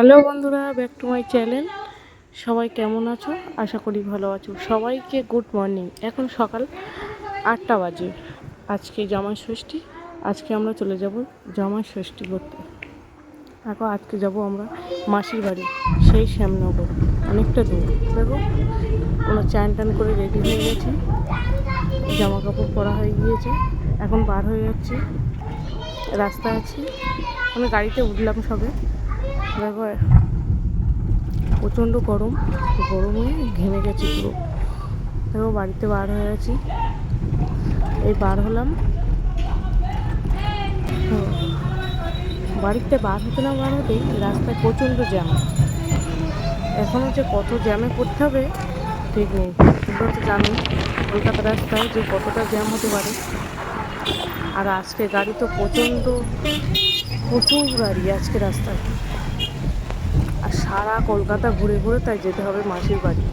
Hello বন্ধুরা, back to my channel. সবাই কেমন আছো? আশা করি ভালো আছো। সবাইকে গুড মর্নিং। এখন সকাল আটটা বাজে। আজকে জামাই ষষ্ঠী। আজকে আমরা চলে যাব জামাই ষষ্ঠী করতে। দেখো, আজকে যাব আমরা মাসির বাড়ি, সেই শ্যামনগর। অনেকটা দূর। দেখো আমরা চান টান করে রেডি হয়ে গেছি। জামা কাপড় পরা হয়ে গিয়েছে। এখন বার হয়ে যাচ্ছি। রাস্তা আছে। আমি গাড়িতে উঠলাম সবে। দেখো প্রচণ্ড গরম, গরমে ঘেমে গেছি পুরো। দেখো বাড়িতে বার হয়ে আছি। এই বার হলাম। হুম। বাড়িতে বার হতে না বার হতেই রাস্তায় প্রচণ্ড জ্যাম। এখনও যে কত জ্যামে পড়তে হবে, ঠিক নেই। তোমরা তো জানো কলকাতা রাস্তায় যে কতটা জ্যাম হতে পারে। আর আজকে গাড়ি তো প্রচণ্ড, প্রচুর গাড়ি আজকে রাস্তায়। আর সারা কলকাতা ঘুরে ঘুরে তাই যেতে হবে মাসির বাড়ি,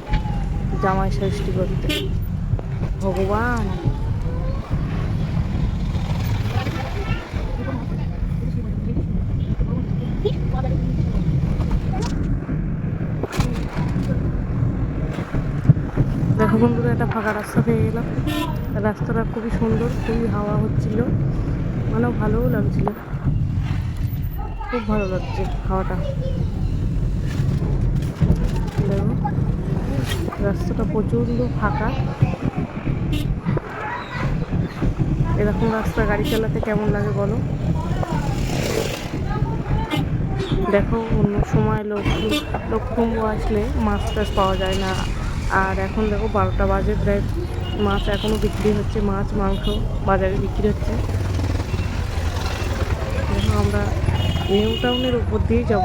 জামাই ষষ্ঠী করতে। ভগবান। দেখো বন্ধুরা, একটা ফাঁকা রাস্তা পেয়ে গেলাম। রাস্তাটা খুবই সুন্দর, খুবই হাওয়া হচ্ছিল। মানে ভালোও লাগছিল। খুব ভালো লাগছে হাওয়াটা। দেখো রাস্তাটা প্রচণ্ড ফাঁকা। এরকম রাস্তা গাড়ি চালাতে কেমন লাগে বলো? দেখো, অন্য সময় লোক লক্ষ্মী আসলে মাছ টাছ পাওয়া যায় না। আর এখন দেখো, বারোটা বাজে প্রায়। মাছ এখনও বিক্রি হচ্ছে, মাছ, মাংস বাজারে বিক্রি হচ্ছে। দেখো, আমরা নিউ টাউনের উপর দিয়েই যাব।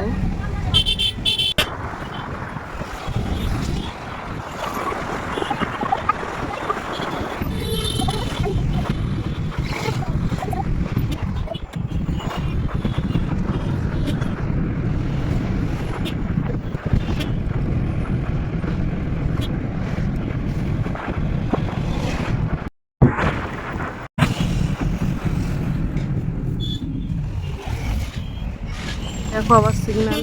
দেখো আবার সিগন্যাল।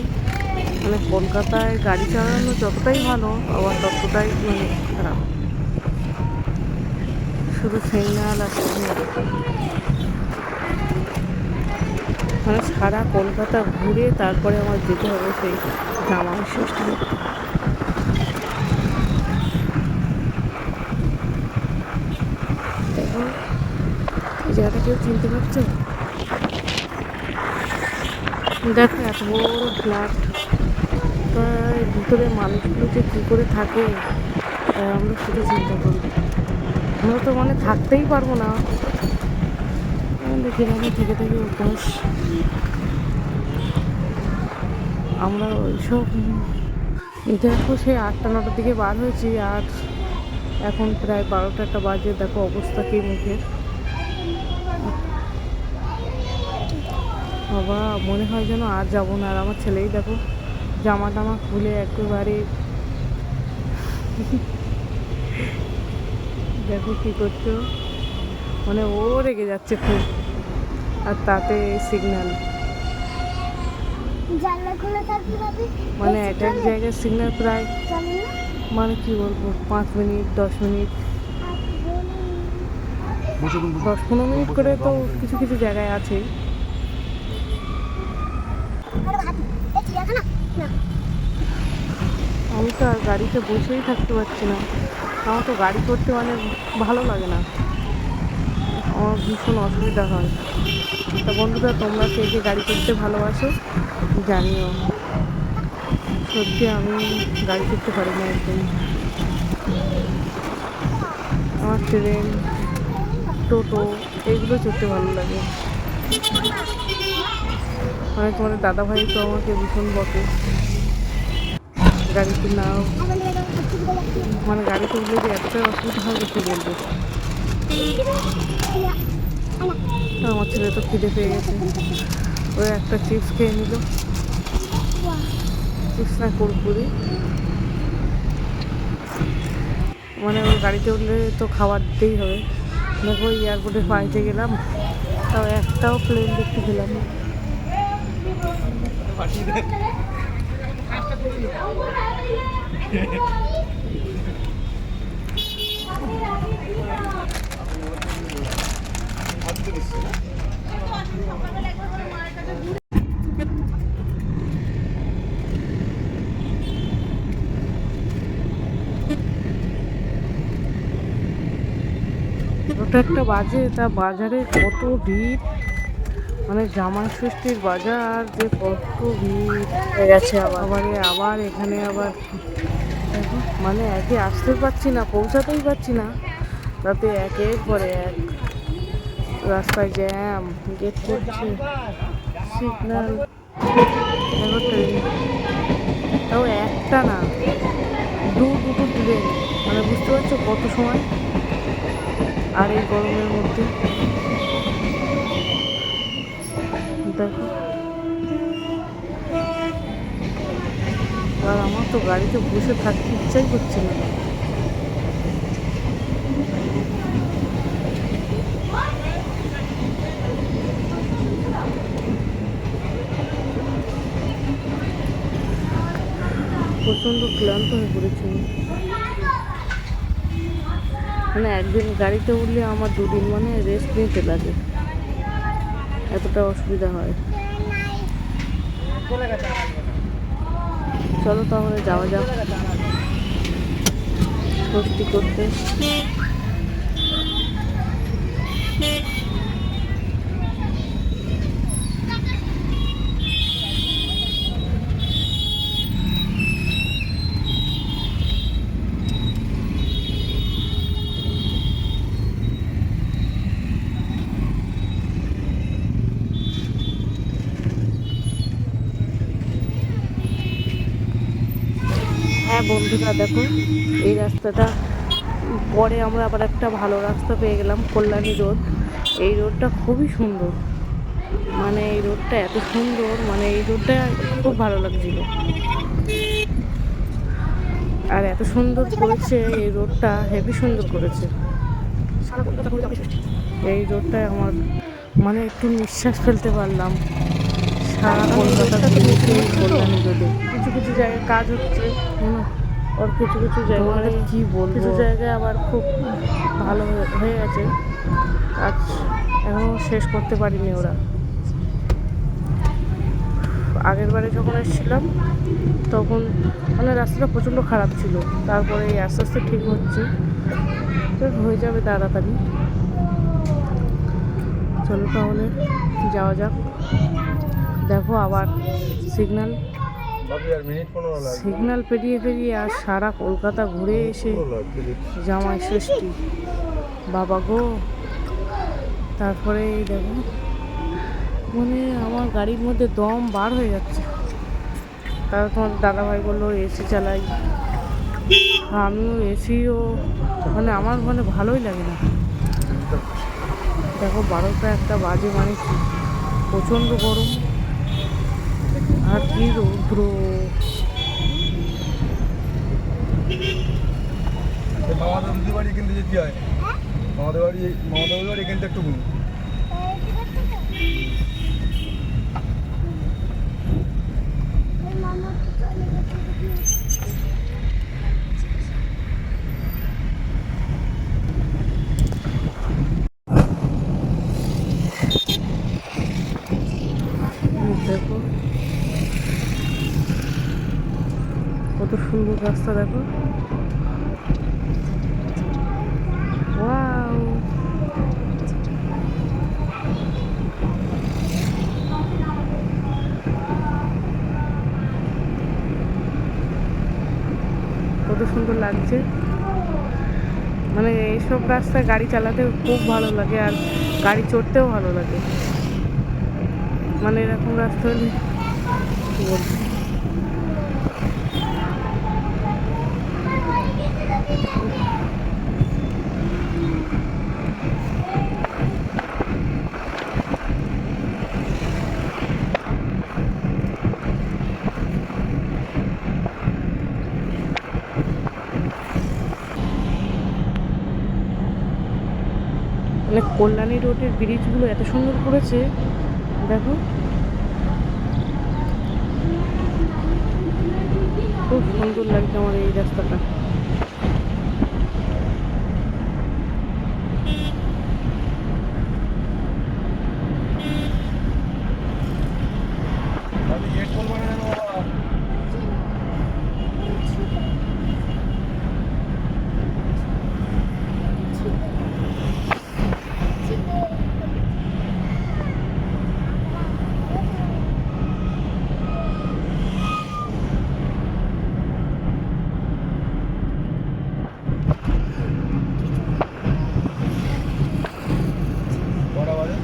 মানে কলকাতায় গাড়ি চালানো যতটাই ভালো, আবার ততটাই মানে খারাপ। শুধু সিগন্যাল আর সিগন্যাল। মানে সারা কলকাতা ঘুরে তারপরে আমার যেতে হবে সেই জামাই ষষ্ঠী। জায়গাটা কেউ চিনতে পারছ? দেখো, এত বড় ফ্ল্যাট প্রায় ভিতরে মানুষগুলো যে কী করে থাকে আমরা সেটা চিন্তা করি। আমরা তো মানে থাকতেই পারব না। আমাদের গ্রামে থেকে থেকে অভ্যাস আমরা ওইসব দেখো, সেই আটটা, নটার দিকে বার হয়েছি, আর এখন প্রায় বারোটা একটা বাজে। দেখো অবস্থা কি মুখের। বাবা মনে হয় যেন আর যাব না। আর আমার ছেলেই দেখো জামা টামা খুলে একেবারে দেখো কি করছ। মানে ও রেগে যাচ্ছে খুব। আর তাতে সিগন্যাল মানে এক এক জায়গায় সিগন্যাল প্রায় মানে কি বলব পাঁচ মিনিট দশ মিনিট। দশ পনেরো মিনিট করে তো কিছু কিছু জায়গায় আছে আরে ভাবি এই চিড়িয়াখানা না আমি তো আর গাড়িতে বসেই থাকতে পারছি না। আমার তো গাড়ি করতে মানে ভালো লাগে না। আমার ভীষণ অসুবিধা হয়। তা বন্ধুরা, তোমরা কে কে গাড়ি করতে ভালোবাসো জানিও। সত্যি আমি গাড়ি করতে পারি না একদম আমার ট্রেন, টোটো, এইগুলো চড়তে ভালো লাগে। মানে তোমাদের দাদা ভাই তো আমাকে ভীষণ বকে। গাড়িতে নাও মানে গাড়িতে উঠলে যে এতটাই অসুবিধা হবে কি বলব। আমার ছেলে তো খিদে পেয়ে গেছে। ওই একটা চিপস খেয়ে নিল। চিপস না, কুরকুরি। মানে ওই গাড়িতে উঠলে তো খাবার দিতেই হবে। দেখো এয়ারপোর্টে পাইতে গেলাম। তাও একটাও প্লেন দেখতে পেলাম না। ওটা একটা বাজে তা বাজারে কত ভিড়? মানে জামাই ষষ্ঠীর বাজার যে কত ভিড়? হয়ে গেছে আবার। আবার আবার এখানে আবার মানে একে আসতে পারছি না, পৌঁছাতেই পারছি না। তাতে একের পরে এক রাস্তায় জ্যাম গেট করছে সিগন্যাল দেখো তাও একটা না, দু, দুটো ট্রেন মানে বুঝতে পারছ কত সময়? আর এই গরমের মধ্যে। দেখো আর আমার তো গাড়িতে বসে থাকতে ইচ্ছাই করছে না। প্রচণ্ড ক্লান্ত হয়ে পড়েছি আমি। মানে একদিন গাড়িতে উঠলে আমার দুদিন মানে রেস্ট নিতে লাগে এতটা অসুবিধা হয়। চলো তাহলে যাওয়া যাক। করতে। হ্যাঁ বন্ধুরা দেখো এই রাস্তাটা। পরে আমরা আবার একটা ভালো রাস্তা পেয়ে গেলাম কল্যাণী রোড। এই রোডটা খুবই সুন্দর। মানে এই রোডটা এত সুন্দর মানে এই রোডটা খুব ভালো লাগছিল। আর এত সুন্দর করেছে এই রোডটা হেভি সুন্দর করেছে। এই রোডটায় আমার মানে একটু নিঃশ্বাস ফেলতে পারলাম। সারা কলকাতা কল্যাণী রোডে। কিছু জায়গায় কাজ হচ্ছে। ওর কিছু কিছু জায়গায় কি বলব? কিছু জায়গায় আবার খুব ভালো হয়ে- গেছে। কাজ এখনও শেষ করতে পারিনি ওরা। আগের বারে যখন এসেছিলাম তখন মানে রাস্তাটা প্রচণ্ড খারাপ ছিল। তারপরে এই আস্তে আস্তে ঠিক হচ্ছে। তো হয়ে যাবে তাড়াতাড়ি। চলো তাহলে যাওয়া যাক। দেখো আবার সিগন্যাল সিগন্যাল পেরিয়ে পেরিয়ে আর সারা কলকাতা ঘুরে এসে। জামাই ষষ্ঠী। বাবা গো তারপরে এই দেখো মানে আমার গাড়ির মধ্যে দম বার হয়ে যাচ্ছে। তারপর তোমার দাদাভাই বলল এসি চালাই। আমিও এসিও মানে আমার মানে ভালোই লাগে না। দেখো বারোটা একটা বাজে মানে প্রচণ্ড গরম। আর কি রৌদ্র। মামাদের দিদি বাড়ি এখান থেকে যেতে হয়। মামাদের বাড়ি মামাদের বাড়ি এখান থেকে একটু ঘুম এই দেখো কত সুন্দর রাস্তা দেখো। কত সুন্দর লাগছে। মানে এইসব রাস্তায় গাড়ি চালাতে খুব ভালো লাগে আর গাড়ি চড়তেও ভালো লাগে। মানে এরকম রাস্তা হলে কল্যাণী রোডের ব্রিজগুলো এত সুন্দর করেছে। দেখো। খুব সুন্দর লাগছে আমার এই রাস্তাটা আমি গেট বলব না যেন বাবা কটা বাজে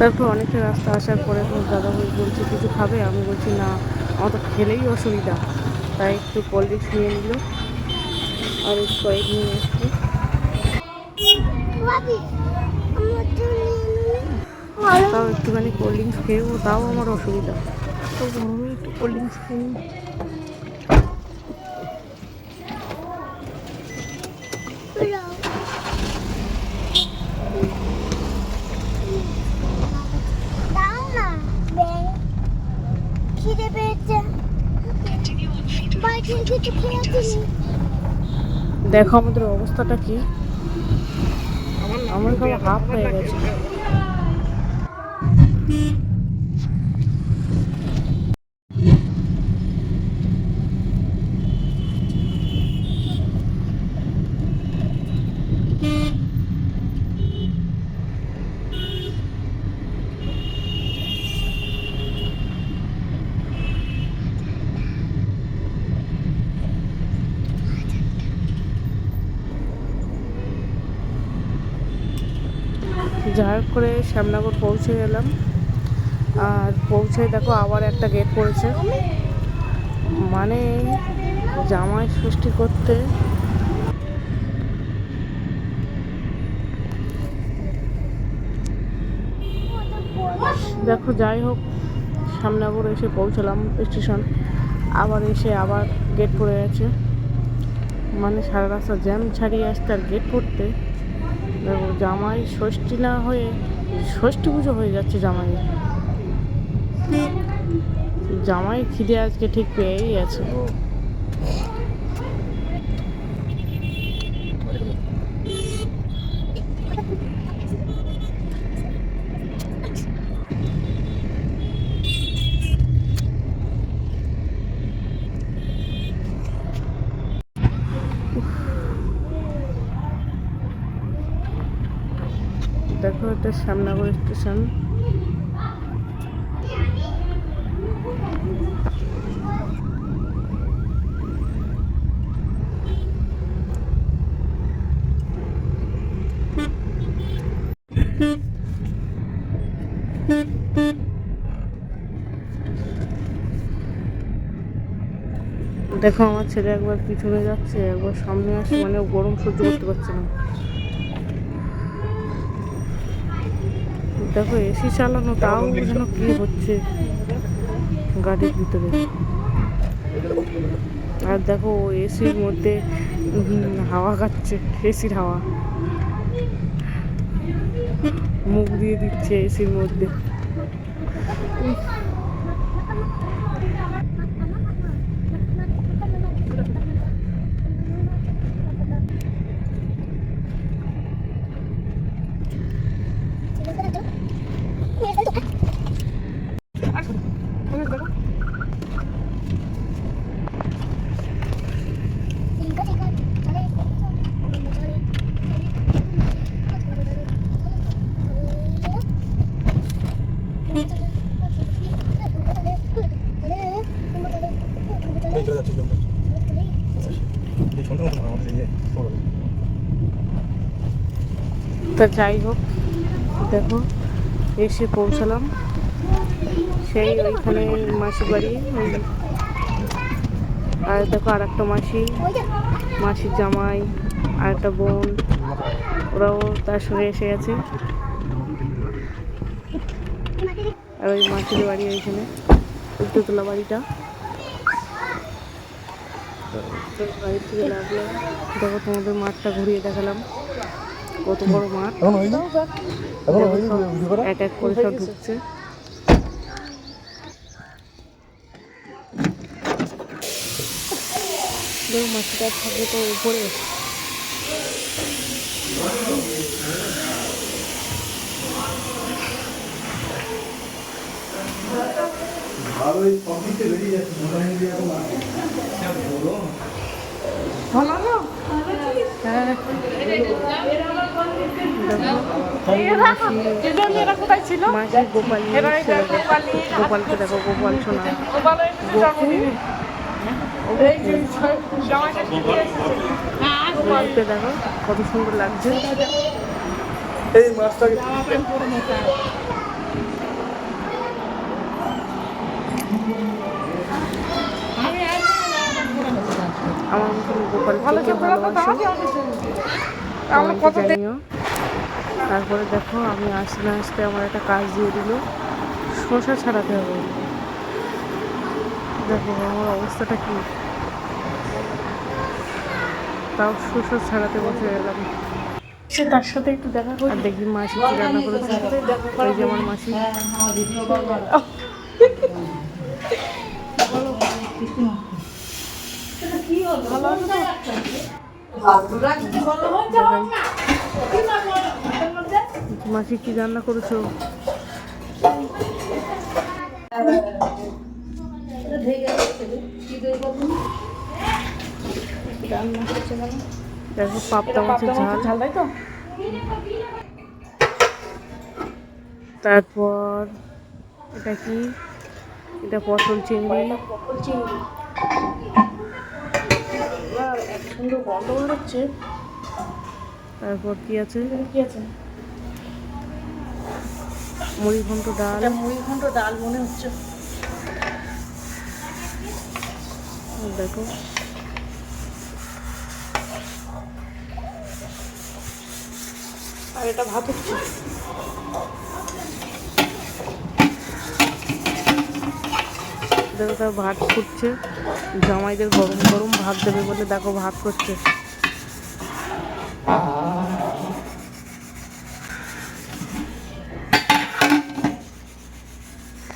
তারপর অনেকটা রাস্তা আসার পরে দাদা ভাই বলছে কিছু খাবে? আমি বলছি না আমার তো খেলেই অসুবিধা। তাই একটু কোল্ড ড্রিঙ্কস নিয়ে নিল। আর স্প্রাইট নিয়ে এসছি তাও একটুখানি কোল্ড ড্রিঙ্কস খেয়েও তাও আমার অসুবিধা। তো গরমে একটু কোল্ড ড্রিঙ্কস খেয়ে নিই। নিল দাও না ব্যাং খিদে পেয়েছে। দেখো আমাদের অবস্থাটা কি? আমার হাফ হয়ে গেছে যাই হোক করে শ্যামনগর পৌঁছে গেলাম। আর পৌঁছে দেখো আবার একটা গেট পড়েছে। মানে জামাই ষষ্ঠী করতে। দেখো যাই হোক, শ্যামনগর এসে পৌঁছলাম স্টেশন। আবার এসে আবার গেট পড়ে গেছে। মানে সারা রাস্তা জ্যাম ছাড়িয়ে আসতে আর গেট পড়তে জামাই ষষ্ঠী না হয়ে ষষ্ঠী পুজো হয়ে যাচ্ছে জামাই জামাই খিদে আজকে ঠিক পেয়েই আছে দেখো এটা শ্যামনগর স্টেশন। দেখো, আমার ছেলে একবার পিছনে যাচ্ছে, একবার সামনে আসছে মানে গরম সহ্য করতে পারছে না। দেখো এসি চালানো তাও যেন কি হচ্ছে। গাড়ির ভিতরে। আর দেখো এসির মধ্যে হাওয়া খাচ্ছে এসির হাওয়া। মুখ দিয়ে দিচ্ছে এসির মধ্যে। তা যাই হোক, দেখো, এসে পৌঁছালাম। সেই ওইখানে মাসির বাড়ি আর দেখো আর একটা মাসি, মাসির জামাই আর একটা বোন, ওরাও তার সঙ্গে এসে গেছে। আর ওই মাসির বাড়ি ওইখানে উল্টোতলা বাড়িটা। বাড়ি থেকে লাগল, দেখো তোমাদের মাঠটা ঘুরিয়ে দেখালাম। কত বড় মাঠ? এক এক করে সব ঢুকছে। মাছটা থাকবে তো উপরে। আর ওই বেরিয়ে যাচ্ছে মোটামুটি এখন ভালো না? হ্যাঁ। কত সুন্দর লাগছে এই মাছটাকে আমার মতন গোপাল আমাকে জানিও। তারপরে দেখো আমি আসতে না আসতে আমার একটা কাজ দিয়ে দিল। শসা ছাড়াতে হবে। দেখো আমার অবস্থাটা কি? তাও শসা ছাড়াতে বসে গেলাম। সে তার সাথে একটু দেখা করি। দেখি মাসি কি রান্না করেছে। ওই যে আমার মাসি। মাসি কি রান্না করেছ? দেখো পাবদা মাছের ঝাল। তারপর এটা কি? এটা পটল চিংড়ি। এক সুন্দর গন্ধ বেরোচ্ছে তারপর কি আছে? কি আছে? মুড়ি ঘন্ট ডাল। মুড়ি ঘন্ট ডাল মনে হচ্ছে। দেখো। আর এটা ভাত হচ্ছে। দেখো তার ভাত ফুটছে, জামাইদের গরম গরম ভাত দেবে বলে দেখো ভাত করছে।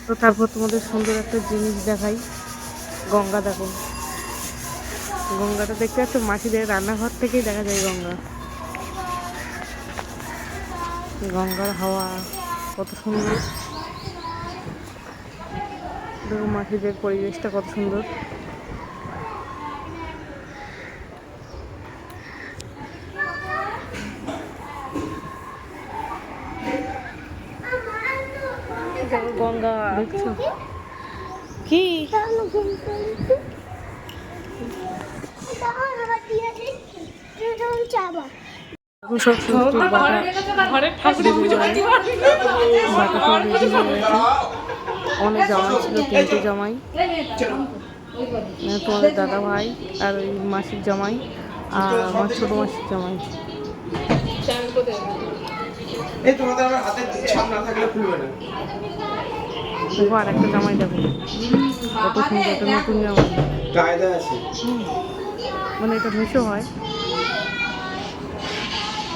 তো তারপর তোমাদের সুন্দর একটা জিনিস দেখাই, গঙ্গা দেখো। গঙ্গাটা দেখতে পাচ্ছ? মাটিদের রান্নাঘর থেকেই দেখা যায় গঙ্গা। গঙ্গার হাওয়া কত সুন্দর। দেখো মাটিদের পরিবেশটা কত সুন্দর। গঙ্গা। দেখছ? কি? সব বাটা বাটা অনেক জামাই ছিল তিনটে জামাই। মানে তোমাদের দাদা ভাই আর ওই মাসির জামাই আর আমার ছোটো মাসির জামাই। এই তোমাদের আবার হাতে ছাপ না থাকলে খুলবে না। দেখো আর একটা জামাই দেখো। কত সুন্দর একটা নতুন জামাই। মানে এটা মিশো হয়।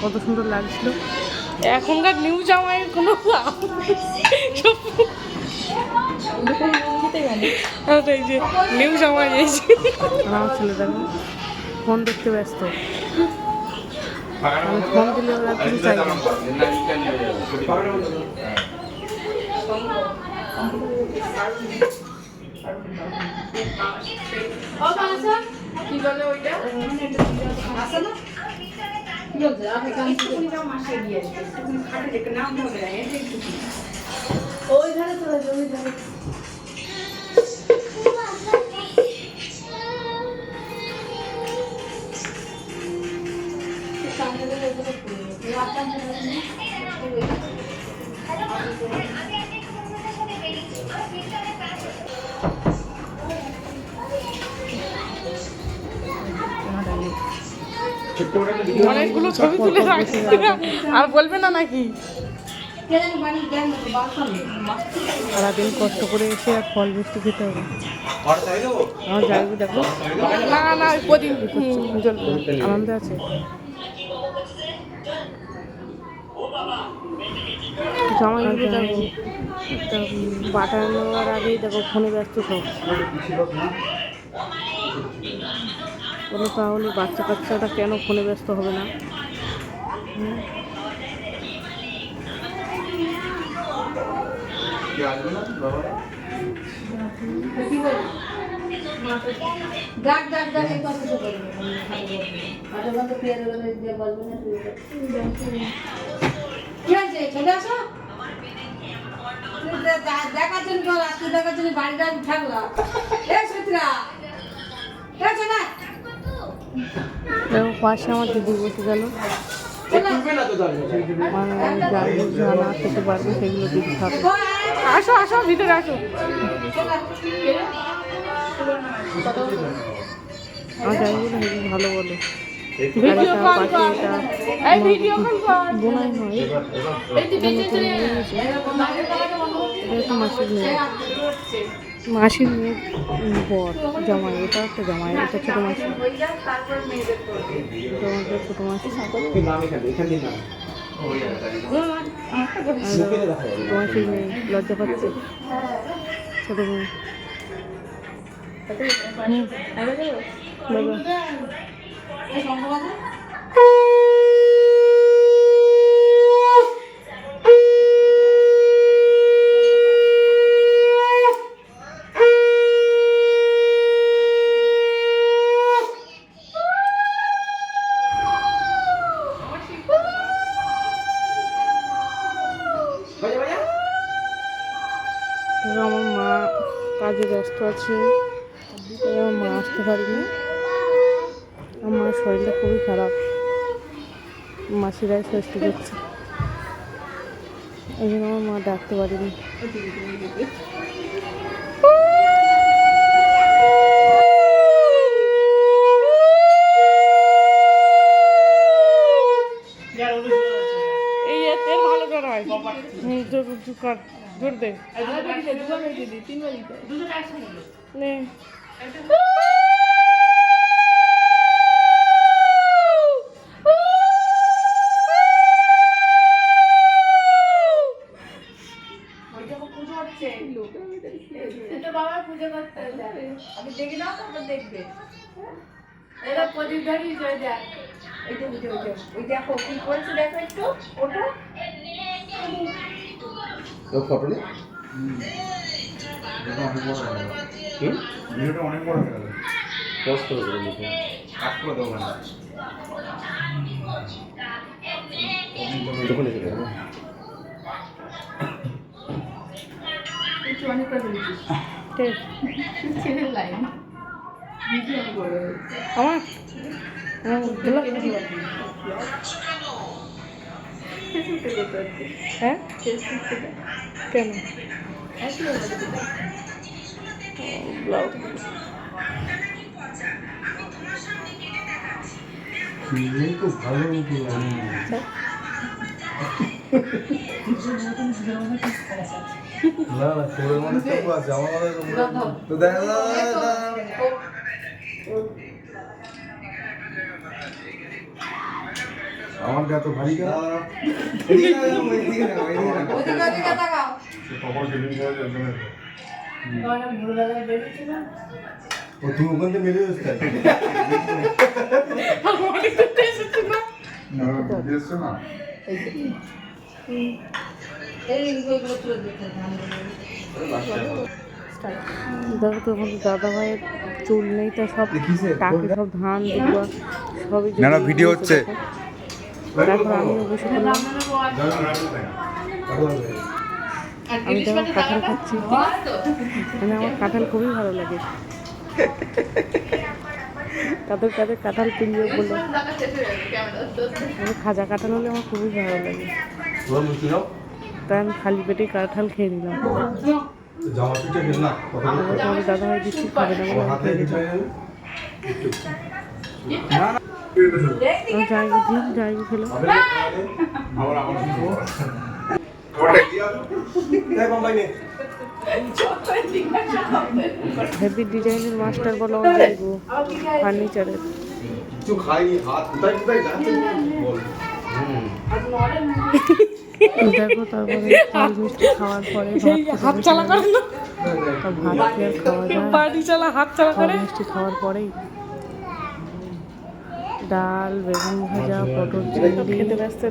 কত সুন্দর লাগছিল। এখনকার নিউ জামাইয়ের কোনো আচ্ছা, ওটাই যে নিউ সময় এসে আমার ছেলে ফোন দেখতে ব্যস্ত। আমি ফোন দিলে কি বলে ওইটা আসে না কি বলছে? আপনি কাজ করে যাও মাসে গিয়ে খাটে নাম ধরে অনেকগুলো ছবি তুলে রাখছি আর বলবে না নাকি? সারাদিন কষ্ট করে এসে আর ফল মিষ্টি খেতে হবে। আমার যাইবো দেখো। না না প্রদীপ হুম, আনন্দে আছে। জামাইগুলো দেখো একটা বাটা নেওয়ার আগেই দেখো ফোনে ব্যস্ত সব। তাহলে বাচ্চা কাচ্চাটা কেন ফোনে ব্যস্ত হবে না? হুম? কি আসবে না? বাবা। ডাক ডাক ডাক এই কথা তো করবে আটা বন্ধ ফের বলে যে বলবে না তুই কি আছে চলে আসো। দেখার জন্য বল তুই দেখার জন্য বাড়িটা থাকলা এ সুতরা এ চলে। পাশে আমার দিদি বসে গেল। মানে যা না খেতে পারবে সেগুলো দিতে হবে আসো আসো ভিতরে আসো আমার জায়গাগুলো হেবি ভালো বলে ভিডিও এটা কল কর এই ভিডিও কল কর বোনাই হয় এই মাসির মেয়ে বর জামাই এটা একটা জামাই এটা ছোটো মাসি। ছোটো মাসি। মাসির মেয়ে লজ্জা পাচ্ছে। ছোটো মেয়ে বাবা এই সম্ভব আছে বাজা বাজা এবার আমার মা কাজে ব্যস্ত আছে তাই আমার মা আসতে পারেনি আমার মার শরীরটা খুবই খারাপ মাসিরাই ষষ্ঠী করছে। এই জন্য আমার মা ডাকতে পারেনি। এই তেল ভালো করে হয়। জোর দে। নে। প্রদীপ দেখ। ওই যে ওই যে ওই যে ওই দেখো কি করেছে? দেখো একটু ওটা। তো ফটো নে। ভিডিওটা অনেক বড় হয়ে গেল। পোস্ট করে দেবো কাট করে দেবো। না যখন ছেলের লাইন। আমার? হ্যাঁ হ্যাঁ? কেন? খুব ভালো না না মানে আমার মানে তো গা ভারী গা ও তুমি ওখান থেকে মেরে যাচ্ছে না দিয়েছ না এই দেখো তো আমাদের দাদা ভাইয়ের চুল নেই তা সব? টাকে সব ধান দুর্বা সবই না, না, ভিডিও হচ্ছে। দেখো। তারপর আমিও বসে পড়লাম আমি যখন কাঁঠাল খাচ্ছি। মানে আমার কাঁঠাল খুবই ভালো লাগে। কাদের কাদের কাঁঠাল কিনবে বলে। আমি খাজা কাঁঠাল হলে আমার খুবই ভালো লাগে। তাই আমি খালি পেটে কাঁঠাল খেয়ে নিলাম। জামা পিঠে খেল না? কথা এবার তোমাদের দাদা ভাই দিচ্ছি খাবে না। হাতে খেয়ে দিতে নিলাম না না। জায়গা দিই জায়গা খেলো। আবার আমার এই বোম্বাই নে। হেভি ডিজাইনের মাস্টার বলো ফার্নিচারের কিছু খাইনি হাত কোথায় কোথায় যাচ্ছে। বল। দেখো তারপরে মিষ্টি খাওয়ার পরে হাত চালা করে না? ভাত আর খাওয়া যায়? বাড়ি চালা হাত চালা করে? মিষ্টি খাওয়ার পরেই ডাল বেগুন ভাজা পটল চিংড়ি খেতে ব্যস্ত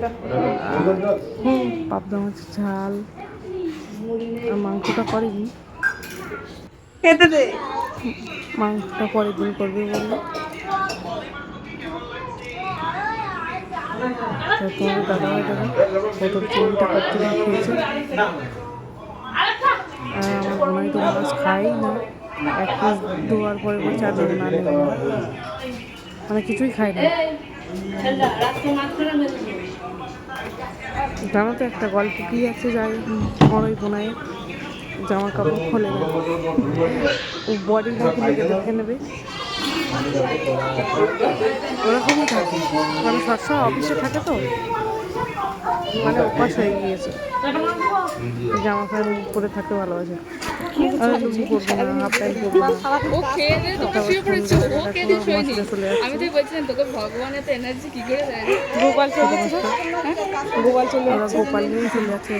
পাবদা মাছের ঝাল। আর মাংসটা করেনি। খেতে দে। মাংসটা পরে দিন করবে বলল। তো দাদা দাদা পটল চিংড়িটা করতে খেয়েছে তো মাছ খাই না। এক পিস দুবার পরে বলছে আর না মানে কিছুই খাই না। জানো তো একটা গল্প কি আছে যাই বড়ই বোনায় জামা কাপড় খোলে ও বডি দেখে নেবে। ওরকমই থাকে। মানে সবসময় অফিসে থাকে তো। মানে অভ্যাস হয়ে গিয়েছে। জামা প্যান্ট পরে থাকতে ভালোবাসে। আর লুঙ্গি পরবে না হাফ প্যান্ট পরবে। না। আমি তো বলছিলাম তোকে ভগবান এত এনার্জি কি করে দেয় গোপাল চলে গোপাল চলে গোপাল নিয়েই চলে যাচ্ছে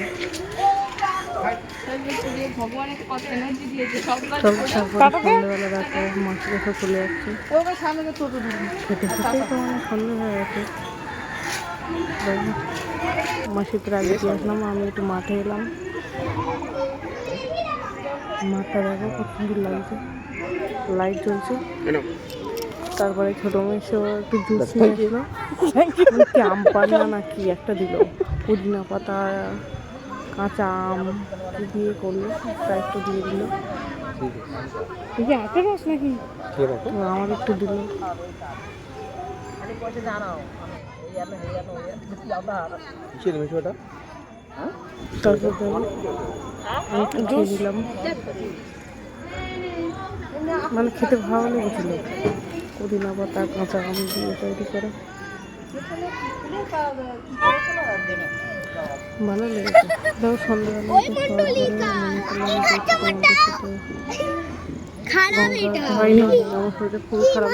সন্ধ্যেবেলা মাসি দেখো চলে যাচ্ছে খেতে খেতেই তো মানে সন্ধ্যে হয়ে গেছে মাসি দিয়ে আসলাম আমি একটু মাঠে এলাম মাঠটা দেখো খুব সুন্দর লাগছে লাইট জ্বলছে তারপরে ছোটো মেয়েসেও একটু জুস নিয়ে কি আম পান্না না কি একটা দিল? পুদিনা পাতা কাঁচা আম দিয়ে করল তা একটু দিয়ে দিল। যে আখের রস নাকি? আমার একটু দিল। মানে খেতে ভালো লেগেছিল। পুদিনা পাতা কাঁচা আম দিয়ে তৈরি করে। ভালো লেগেছে। দেখো সন্ধ্যাবেলা খুব খারাপ